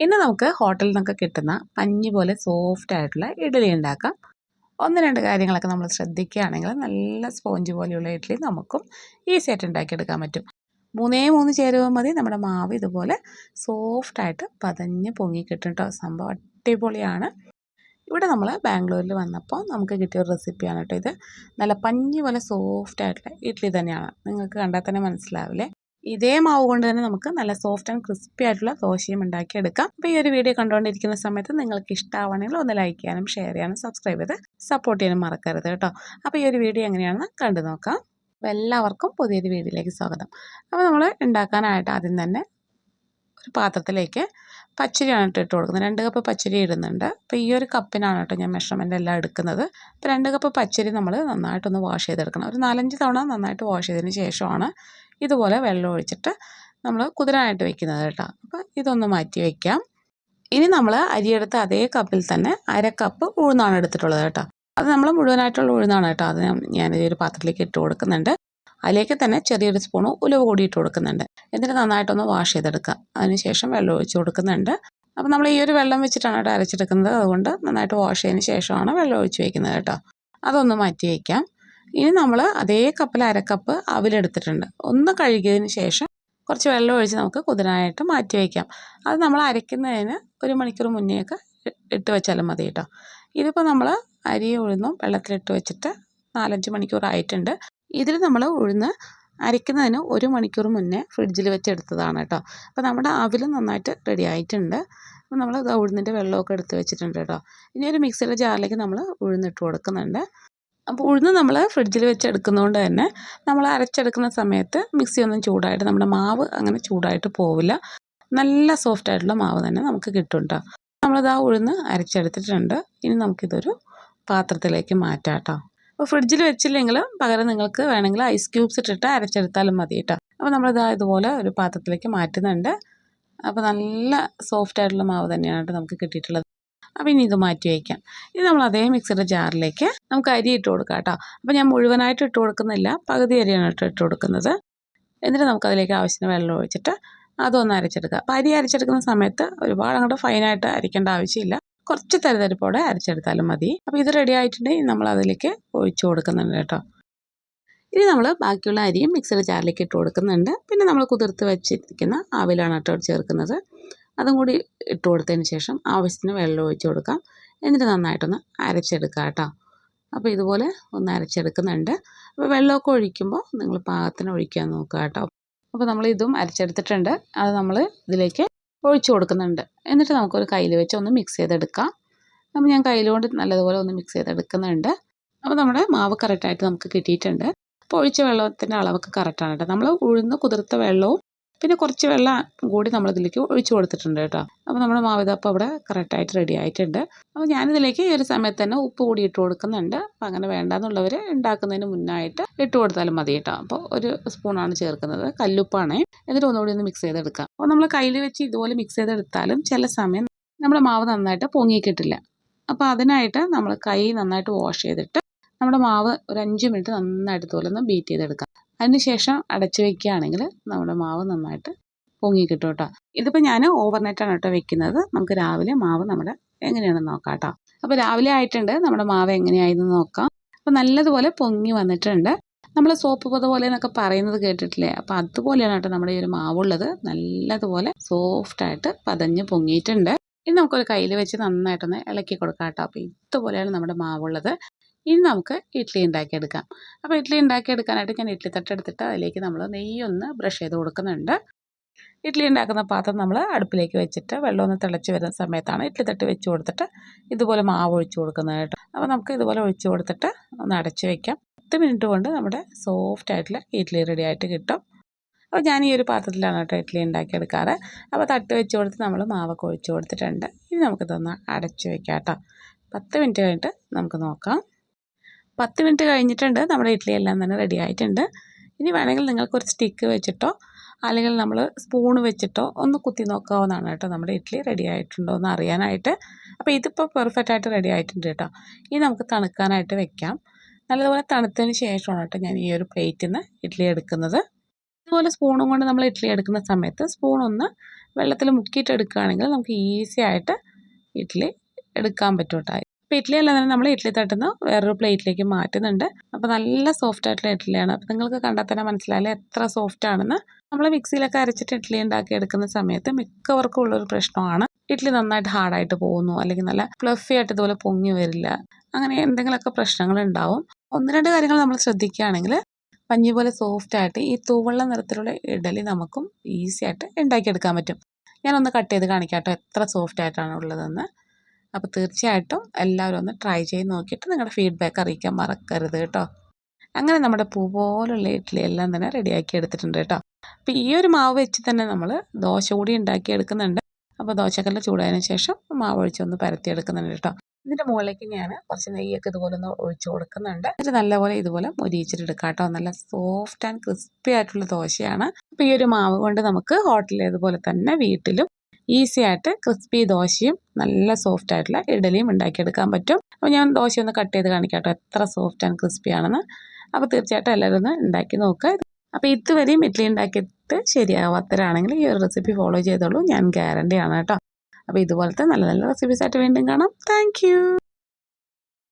ഇന്ന് നമുക്ക് ഹോട്ടലിൽ നിന്നൊക്കെ കിട്ടുന്ന പഞ്ഞി പോലെ സോഫ്റ്റ് ആയിട്ടുള്ള ഇഡ്ഡലി ഉണ്ടാക്കാം. ഒന്ന് രണ്ട് കാര്യങ്ങളൊക്കെ നമ്മൾ ശ്രദ്ധിക്കുകയാണെങ്കിൽ നല്ല സ്പോഞ്ച് പോലെയുള്ള ഇഡ്ഡലി നമുക്കും ഈസി ആയിട്ട് ഉണ്ടാക്കിയെടുക്കാൻ പറ്റും. മൂന്നേ മൂന്ന് ചേരുവ മതി. നമ്മുടെ മാവ് ഇതുപോലെ സോഫ്റ്റായിട്ട് പതഞ്ഞ് പൊങ്ങി കിട്ടും കേട്ടോ സംഭവം അടിപൊളിയാണ്. ഇവിടെ നമ്മൾ ബാംഗ്ലൂരിൽ വന്നപ്പോൾ നമുക്ക് കിട്ടിയ ഒരു റെസിപ്പിയാണ് കേട്ടോ ഇത്. നല്ല പഞ്ഞി പോലെ സോഫ്റ്റ് ആയിട്ടുള്ള ഇഡ്ഡലി തന്നെയാണ്. നിങ്ങൾക്ക് കണ്ടാൽ തന്നെ മനസ്സിലാവില്ലേ? ഇതേ മാവ് കൊണ്ട് തന്നെ നമുക്ക് നല്ല സോഫ്റ്റ് ആൻഡ് ക്രിസ്പി ആയിട്ടുള്ള ദോശയും ഉണ്ടാക്കിയെടുക്കാം. അപ്പോൾ ഈ ഒരു വീഡിയോ കണ്ടുകൊണ്ടിരിക്കുന്ന സമയത്ത് നിങ്ങൾക്ക് ഇഷ്ടമാണെങ്കിൽ ഒന്ന് ലൈക്ക് ചെയ്യാനും ഷെയർ ചെയ്യാനും സബ്സ്ക്രൈബ് ചെയ്ത് സപ്പോർട്ട് ചെയ്യാനും മറക്കരുത് കേട്ടോ. അപ്പോൾ ഈ ഒരു വീഡിയോ എങ്ങനെയാണെന്ന് കണ്ടു നോക്കാം. അപ്പോൾ എല്ലാവർക്കും പുതിയൊരു വീഡിയോയിലേക്ക് സ്വാഗതം. അപ്പോൾ നമ്മൾ ഉണ്ടാക്കാനായിട്ട് ആദ്യം തന്നെ പാത്രത്തിലേക്ക് പച്ചരിയാണ് ഇട്ട് കൊടുക്കുന്നത്. രണ്ട് കപ്പ് പച്ചരി ഇടുന്നുണ്ട്. അപ്പോൾ ഈ ഒരു കപ്പിനാണ് കേട്ടോ ഞാൻ മെഷർമെന്റ് എല്ലാം എടുക്കുന്നത്. അപ്പോൾ രണ്ട് കപ്പ് പച്ചരി നമ്മൾ നന്നായിട്ടൊന്ന് വാഷ് ചെയ്തെടുക്കണം. ഒരു നാലഞ്ച് തവണ നന്നായിട്ട് വാഷ് ചെയ്തതിന് ശേഷമാണ് ഇതുപോലെ വെള്ളം ഒഴിച്ചിട്ട് നമ്മൾ കുതിരാനായിട്ട് വെക്കുന്നത് കേട്ടോ. അപ്പോൾ ഇതൊന്ന് മാറ്റി വയ്ക്കാം ഇനി നമ്മൾ അരിയെടുത്ത അതേ കപ്പിൽ തന്നെ അര കപ്പ് ഉഴുന്നാണ് എടുത്തിട്ടുള്ളത് കേട്ടോ. അത് നമ്മൾ മുഴുവനായിട്ടുള്ള ഉഴുന്നാണ് കേട്ടോ. അത് ഞാൻ ഈ ഒരു പാത്രത്തിലേക്ക് ഇട്ട് കൊടുക്കുന്നുണ്ട്. അതിലേക്ക് തന്നെ ചെറിയൊരു സ്പൂണ് ഉലവ് കൂടി ഇട്ട് കൊടുക്കുന്നുണ്ട്. എന്നിട്ട് നന്നായിട്ടൊന്ന് വാഷ് ചെയ്തെടുക്കുക. അതിനുശേഷം വെള്ളം ഒഴിച്ച് കൊടുക്കുന്നുണ്ട്. അപ്പോൾ നമ്മൾ ഈ ഒരു വെള്ളം വെച്ചിട്ടാണ് കേട്ടോ അരച്ചെടുക്കുന്നത്. അതുകൊണ്ട് നന്നായിട്ട് വാഷ് ചെയ്തതിന് ശേഷമാണ് വെള്ളം ഒഴിച്ച് വയ്ക്കുന്നത് കേട്ടോ. അതൊന്ന് മാറ്റി വയ്ക്കാം. ഇനി നമ്മൾ അതേ കപ്പിൽ അരക്കപ്പ് അവിലെടുത്തിട്ടുണ്ട്. ഒന്ന് കഴുകിയതിന് ശേഷം കുറച്ച് വെള്ളം ഒഴിച്ച് നമുക്ക് കുതിരാനായിട്ട് മാറ്റി വയ്ക്കാം. അത് നമ്മൾ അരയ്ക്കുന്നതിന് ഒരു മണിക്കൂർ മുന്നേയൊക്കെ ഇട്ട് വെച്ചാലും മതി കേട്ടോ. ഇതിപ്പോൾ നമ്മൾ അരി ഉഴുന്നും വെള്ളത്തിലിട്ട് വെച്ചിട്ട് നാലഞ്ച് മണിക്കൂർ ആയിട്ടുണ്ട് ഇതിൽ നമ്മൾ ഉഴുന്ന് അരയ്ക്കുന്നതിന് ഒരു മണിക്കൂർ മുന്നേ ഫ്രിഡ്ജിൽ വെച്ചെടുത്തതാണ് കേട്ടോ. അപ്പോൾ നമ്മുടെ അവിൽ നന്നായിട്ട് റെഡി ആയിട്ടുണ്ട്. അപ്പോൾ നമ്മൾ ഉഴുന്നിന്റെ വെള്ളമൊക്കെ എടുത്ത് വെച്ചിട്ടുണ്ട് കേട്ടോ. ഇനി ഒരു മിക്സിയുടെ ജാറിലേക്ക് നമ്മൾ ഉഴുന്നിട്ട് കൊടുക്കുന്നുണ്ട്. അപ്പോൾ ഉഴുന്ന് നമ്മൾ ഫ്രിഡ്ജിൽ വെച്ച് എടുക്കുന്നതുകൊണ്ട് തന്നെ നമ്മൾ അരച്ചെടുക്കുന്ന സമയത്ത് മിക്സി ഒന്നും ചൂടായിട്ട് നമ്മുടെ മാവ് അങ്ങനെ ചൂടായിട്ട് പോവില്ല. നല്ല സോഫ്റ്റ് ആയിട്ടുള്ള മാവ് തന്നെ നമുക്ക് കിട്ടും കേട്ടോ. നമ്മളിത് ആ ഉഴുന്ന് അരച്ചെടുത്തിട്ടുണ്ട്. ഇനി നമുക്കിതൊരു പാത്രത്തിലേക്ക് മാറ്റാം കേട്ടോ. അപ്പോൾ ഫ്രിഡ്ജിൽ വെച്ചില്ലെങ്കിൽ പകരം നിങ്ങൾക്ക് വേണമെങ്കിൽ ഐസ് ക്യൂബ്സ് ഇട്ടിട്ട് അരച്ചെടുത്താലും മതി കേട്ടോ. അപ്പോൾ നമ്മളിതാ ഇതുപോലെ ഒരു പാത്രത്തിലേക്ക് മാറ്റുന്നുണ്ട്. അപ്പോൾ നല്ല സോഫ്റ്റ് ആയിട്ടുള്ള മാവ് തന്നെയാണ് നമുക്ക് കിട്ടിയിട്ടുള്ളത്. അപ്പോൾ ഇനി ഇത് മാറ്റി വയ്ക്കാം ഇനി നമ്മൾ അതേ മിക്സിയുടെ ജാറിലേക്ക് നമുക്ക് അരി ഇട്ട് കൊടുക്കാം കേട്ടോ. അപ്പോൾ ഞാൻ മുഴുവനായിട്ട് ഇട്ട് കൊടുക്കുന്നില്ല. പകുതി അരിയാണ് ഇട്ട് ഇട്ട് കൊടുക്കുന്നത്. എന്നിട്ട് നമുക്കതിലേക്ക് ആവശ്യത്തിന് വെള്ളം ഒഴിച്ചിട്ട് അതൊന്ന് അരച്ചെടുക്കുക അപ്പോൾ അരി അരച്ചെടുക്കുന്ന സമയത്ത് ഒരുപാട് അങ്ങോട്ട് ഫൈനായിട്ട് അരിക്കേണ്ട ആവശ്യമില്ല. കുറച്ച് തരിതരിപ്പോടെ അരച്ചെടുത്താലും മതി. അപ്പോൾ ഇത് റെഡി ആയിട്ടുണ്ടെങ്കിൽ നമ്മൾ അതിലേക്ക് ഒഴിച്ചു കൊടുക്കുന്നുണ്ട് കേട്ടോ. ഇനി നമ്മൾ ബാക്കിയുള്ള അരിയും മിക്സർ ജാറിലേക്ക് ഇട്ട് കൊടുക്കുന്നുണ്ട്. പിന്നെ നമ്മൾ കുതിർത്ത് വെച്ചിരിക്കുന്ന ആവിലാണ് കേട്ടോ ചേർക്കുന്നത്. അതും കൂടി ഇട്ട് കൊടുത്തതിന് ശേഷം ആവശ്യത്തിന് വെള്ളം ഒഴിച്ച് കൊടുക്കാം. എന്നിട്ട് നന്നായിട്ടൊന്ന് അരച്ചെടുക്കുക കേട്ടോ. അപ്പോൾ ഇതുപോലെ ഒന്ന് അരച്ചെടുക്കുന്നുണ്ട്. അപ്പോൾ വെള്ളമൊക്കെ ഒഴിക്കുമ്പോൾ നിങ്ങൾ പാകത്തിന് ഒഴിക്കാൻ നോക്കുക കേട്ടോ. അപ്പോൾ നമ്മൾ ഇതും അരച്ചെടുത്തിട്ടുണ്ട്. അത് നമ്മൾ ഇതിലേക്ക് ഒഴിച്ചു കൊടുക്കുന്നുണ്ട്. എന്നിട്ട് നമുക്കൊരു കയ്യിൽ വെച്ച് ഒന്ന് മിക്സ് ചെയ്തെടുക്കാം. അപ്പോൾ ഞാൻ കയ്യിലുകൊണ്ട് നല്ലതുപോലെ ഒന്ന് മിക്സ് ചെയ്തെടുക്കുന്നുണ്ട്. അപ്പോൾ നമ്മുടെ മാവ് കറക്റ്റായിട്ട് നമുക്ക് കിട്ടിയിട്ടുണ്ട്. അപ്പോൾ ഒഴിച്ച വെള്ളത്തിന്റെ അളവൊക്കെ കറക്റ്റാണ് കേട്ടോ. നമ്മൾ ഉഴുന്ന് കുതിർത്ത വെള്ളവും പിന്നെ കുറച്ച് വെള്ളം കൂടി നമ്മളിതിലേക്ക് ഒഴിച്ചു കൊടുത്തിട്ടുണ്ട് കേട്ടോ. അപ്പോൾ നമ്മുടെ മാവിതപ്പം അവിടെ കറക്റ്റായിട്ട് റെഡി ആയിട്ടുണ്ട്. അപ്പോൾ ഞാനിതിലേക്ക് ഈ ഒരു സമയത്ത് തന്നെ ഉപ്പ് കൂടി ഇട്ട് കൊടുക്കുന്നുണ്ട്. അപ്പോൾ അങ്ങനെ വേണ്ടാന്നുള്ളവർ ഉണ്ടാക്കുന്നതിന് മുന്നായിട്ട് ഇട്ട് കൊടുത്താലും മതി കേട്ടോ. അപ്പോൾ ഒരു സ്പൂണാണ് ചേർക്കുന്നത്. കല്ലുപ്പാണേ. എന്നിട്ട് ഒന്നുകൂടി ഒന്ന് മിക്സ് ചെയ്തെടുക്കാം. അപ്പോൾ നമ്മൾ കയ്യിൽ വെച്ച് ഇതുപോലെ മിക്സ് ചെയ്തെടുത്താലും ചില സമയം നമ്മുടെ മാവ് നന്നായിട്ട് പൊങ്ങിക്കിട്ടില്ല. അപ്പോൾ അതിനായിട്ട് നമ്മൾ കൈ നന്നായിട്ട് വാഷ് ചെയ്തിട്ട് നമ്മുടെ മാവ് ഒരു അഞ്ച് മിനിറ്റ് നന്നായിട്ട് ഇതുപോലെ ഒന്ന് ബീറ്റ് ചെയ്തെടുക്കാം. അതിനുശേഷം അടച്ചു വെക്കുകയാണെങ്കിൽ നമ്മുടെ മാവ് നന്നായിട്ട് പൊങ്ങി കിട്ടും കേട്ടോ. ഇതിപ്പോൾ ഞാൻ ഓവർനൈറ്റാണ് കേട്ടോ വെക്കുന്നത്. നമുക്ക് രാവിലെ മാവ് നമ്മുടെ എങ്ങനെയാണെന്ന് നോക്കാം കേട്ടോ. അപ്പോൾ രാവിലെ ആയിട്ടുണ്ട്. നമ്മുടെ മാവ് എങ്ങനെയായെന്ന് നോക്കാം. അപ്പോൾ നല്ലതുപോലെ പൊങ്ങി വന്നിട്ടുണ്ട്. നമ്മൾ സോപ്പ് പൊത പോലെ എന്നൊക്കെ പറയുന്നത് കേട്ടിട്ടില്ലേ? അപ്പോൾ അതുപോലെയാണ് കേട്ടോ നമ്മുടെ ഈ ഒരു മാവുള്ളത്. നല്ലതുപോലെ സോഫ്റ്റായിട്ട് പതഞ്ഞ് പൊങ്ങിയിട്ടുണ്ട്. ഇനി നമുക്കൊരു കയ്യിൽ വെച്ച് നന്നായിട്ടൊന്ന് ഇളക്കി കൊടുക്കാം കേട്ടോ. അപ്പോൾ ഇതുപോലെയാണ് നമ്മുടെ മാവുള്ളത്. ഇനി നമുക്ക് ഇഡ്ഡലി ഉണ്ടാക്കിയെടുക്കാം. അപ്പോൾ ഇഡ്ഡലി ഉണ്ടാക്കിയെടുക്കാനായിട്ട് ഞാൻ ഇഡ്ഡലി തട്ടെടുത്തിട്ട് അതിലേക്ക് നമ്മൾ നെയ്യൊന്ന് ബ്രഷ് ചെയ്ത് കൊടുക്കുന്നുണ്ട്. ഇഡ്ഡലി ഉണ്ടാക്കുന്ന പാത്രം നമ്മൾ അടുപ്പിലേക്ക് വെച്ചിട്ട് വെള്ളം ഒന്ന് തിളച്ച് വരുന്ന സമയത്താണ് ഇഡ്ഡലി തട്ട് വെച്ച് കൊടുത്തിട്ട് ഇതുപോലെ മാവ് ഒഴിച്ച് കൊടുക്കുന്നത് കേട്ടോ. അപ്പോൾ നമുക്ക് ഇതുപോലെ ഒഴിച്ച് കൊടുത്തിട്ട് ഒന്ന് അടച്ച് വയ്ക്കാം പത്ത് മിനിറ്റ് കൊണ്ട് നമ്മുടെ സോഫ്റ്റ് ആയിട്ടുള്ള ഇഡ്ഡലി റെഡി ആയിട്ട് കിട്ടും. അപ്പോൾ ഞാൻ ഈ ഒരു പാത്രത്തിലാണ് കേട്ടോ ഇഡ്ഡലി ഉണ്ടാക്കിയെടുക്കാറ്. അപ്പോൾ തട്ട് വെച്ച് കൊടുത്ത് നമ്മൾ മാവൊക്കെ ഒഴിച്ച് കൊടുത്തിട്ടുണ്ട്. ഇനി നമുക്കിതൊന്ന് അടച്ച് വയ്ക്കാം കേട്ടോ. പത്ത് മിനിറ്റ് കഴിഞ്ഞിട്ട് നമുക്ക് നോക്കാം. പത്ത് മിനിറ്റ് കഴിഞ്ഞിട്ടുണ്ട്. നമ്മുടെ ഇഡ്ഡലി എല്ലാം തന്നെ റെഡി ആയിട്ടുണ്ട്. ഇനി വേണമെങ്കിൽ നിങ്ങൾക്കൊരു സ്റ്റിക്ക് വെച്ചിട്ടോ അല്ലെങ്കിൽ നമ്മൾ സ്പൂൺ വെച്ചിട്ടോ ഒന്ന് കുത്തി നോക്കാവുന്നതാണ് കേട്ടോ നമ്മുടെ ഇഡ്ഡലി റെഡി ആയിട്ടുണ്ടോ എന്ന് അറിയാനായിട്ട്. അപ്പോൾ ഇതിപ്പോൾ പെർഫെക്റ്റ് ആയിട്ട് റെഡി ആയിട്ടുണ്ട് കേട്ടോ. ഇനി നമുക്ക് തണുക്കാനായിട്ട് വെക്കാം. നല്ലതുപോലെ തണുത്തതിന് ശേഷമാണ് കേട്ടോ ഞാൻ ഈ ഒരു പ്ലേറ്റിൽ നിന്ന് ഇഡ്ഡലി എടുക്കുന്നത്. ഇതുപോലെ സ്പൂണും കൊണ്ട് നമ്മൾ ഇഡ്ഡലി എടുക്കുന്ന സമയത്ത് സ്പൂൺ ഒന്ന് വെള്ളത്തിൽ മുക്കിയിട്ട് എടുക്കുകയാണെങ്കിൽ നമുക്ക് ഈസി ആയിട്ട് ഇഡ്ഡലി എടുക്കാൻ പറ്റും അപ്പോൾ ഇഡ്ഡലി എല്ലാം തന്നെ നമ്മൾ ഇഡ്ഡലി തട്ടുന്ന വേറൊരു പ്ലേറ്റിലേക്ക് മാറ്റുന്നുണ്ട്. അപ്പോൾ നല്ല സോഫ്റ്റ് ആയിട്ടുള്ള ഇഡ്ഡലിയാണ് അപ്പോൾ നിങ്ങൾക്ക് കണ്ടാൽ തന്നെ മനസ്സിലായാലും എത്ര സോഫ്റ്റ് ആണെന്ന്. നമ്മൾ മിക്സിയിലൊക്കെ അരച്ചിട്ട് ഇഡ്ഡലി ഉണ്ടാക്കി എടുക്കുന്ന സമയത്ത് മിക്കവർക്കും ഉള്ളൊരു പ്രശ്നമാണ്. ഇഡ്ഡലി നന്നായിട്ട് ഹാർഡായിട്ട് പോകുന്നു അല്ലെങ്കിൽ നല്ല ഫ്ലഫി ആയിട്ട് ഇതുപോലെ പൊങ്ങി വരില്ല. അങ്ങനെ എന്തെങ്കിലുമൊക്കെ പ്രശ്നങ്ങൾ ഉണ്ടാവും. ഒന്ന് രണ്ട് കാര്യങ്ങൾ നമ്മൾ ശ്രദ്ധിക്കുകയാണെങ്കിൽ പഞ്ഞി പോലെ സോഫ്റ്റ് ആയിട്ട് ഈ തൂവെള്ള നിറത്തിലുള്ള ഇഡ്ഡലി നമുക്കും ഈസി ആയിട്ട് ഉണ്ടാക്കിയെടുക്കാൻ പറ്റും. ഞാനൊന്ന് കട്ട് ചെയ്ത് കാണിക്കാം കേട്ടോ എത്ര സോഫ്റ്റ് ആയിട്ടാണ് ഉള്ളതെന്ന്. അപ്പോൾ തീർച്ചയായിട്ടും എല്ലാവരും ഒന്ന് ട്രൈ ചെയ്ത് നോക്കിയിട്ട് നിങ്ങളുടെ ഫീഡ്ബാക്ക് അറിയിക്കാൻ മറക്കരുത് കേട്ടോ. അങ്ങനെ നമ്മുടെ പൂ പോലുള്ള ഇഡ്ഡലി എല്ലാം തന്നെ റെഡിയാക്കി എടുത്തിട്ടുണ്ട് കേട്ടോ. അപ്പോൾ ഈ ഒരു മാവ് വെച്ച് തന്നെ നമ്മൾ ദോശ കൂടി ഉണ്ടാക്കി എടുക്കുന്നുണ്ട്. അപ്പോൾ ദോശക്കല്ല് ചൂടായതിനു ശേഷം മാവ് ഒഴിച്ചൊന്ന് പരത്തി എടുക്കുന്നുണ്ട് കേട്ടോ. ഇതിന്റെ മുകളിലേക്ക് ഞാൻ കുറച്ച് നെയ്യൊക്കെ ഇതുപോലെ ഒന്ന് ഒഴിച്ച് കൊടുക്കുന്നുണ്ട്. എന്നിട്ട് നല്ലപോലെ ഇതുപോലെ മൊരിയിച്ചിട്ടെടുക്കാം കേട്ടോ. നല്ല സോഫ്റ്റ് ആൻഡ് ക്രിസ്പി ആയിട്ടുള്ള ദോശയാണ്. അപ്പോൾ ഈ ഒരു മാവ് കൊണ്ട് നമുക്ക് ഹോട്ടലിലേതുപോലെ തന്നെ വീട്ടിലും ഈസി ആയിട്ട് ക്രിസ്പി ദോശയും നല്ല സോഫ്റ്റ് ആയിട്ടുള്ള ഇഡലിയും ഉണ്ടാക്കിയെടുക്കാൻ പറ്റും. അപ്പോൾ ഞാൻ ദോശ ഒന്ന് കട്ട് ചെയ്ത് കാണിക്കാം കേട്ടോ എത്ര സോഫ്റ്റ് ആൻഡ് ക്രിസ്പി ആണെന്ന്. അപ്പോൾ തീർച്ചയായിട്ടും എല്ലാവരും ഒന്ന് ഉണ്ടാക്കി നോക്കുക അപ്പോൾ ഇതുവരെയും ഇഡ്ഡലി ഉണ്ടാക്കിയിട്ട് ശരിയാവാത്തവരാണെങ്കിൽ ഈ ഒരു റെസിപ്പി ഫോളോ ചെയ്തോളൂ. ഞാൻ ഗ്യാരണ്ടി ആണ് കേട്ടോ. അപ്പോൾ ഇതുപോലത്തെ നല്ല നല്ല റെസിപ്പീസ് ആയിട്ട് വീണ്ടും കാണാം. താങ്ക്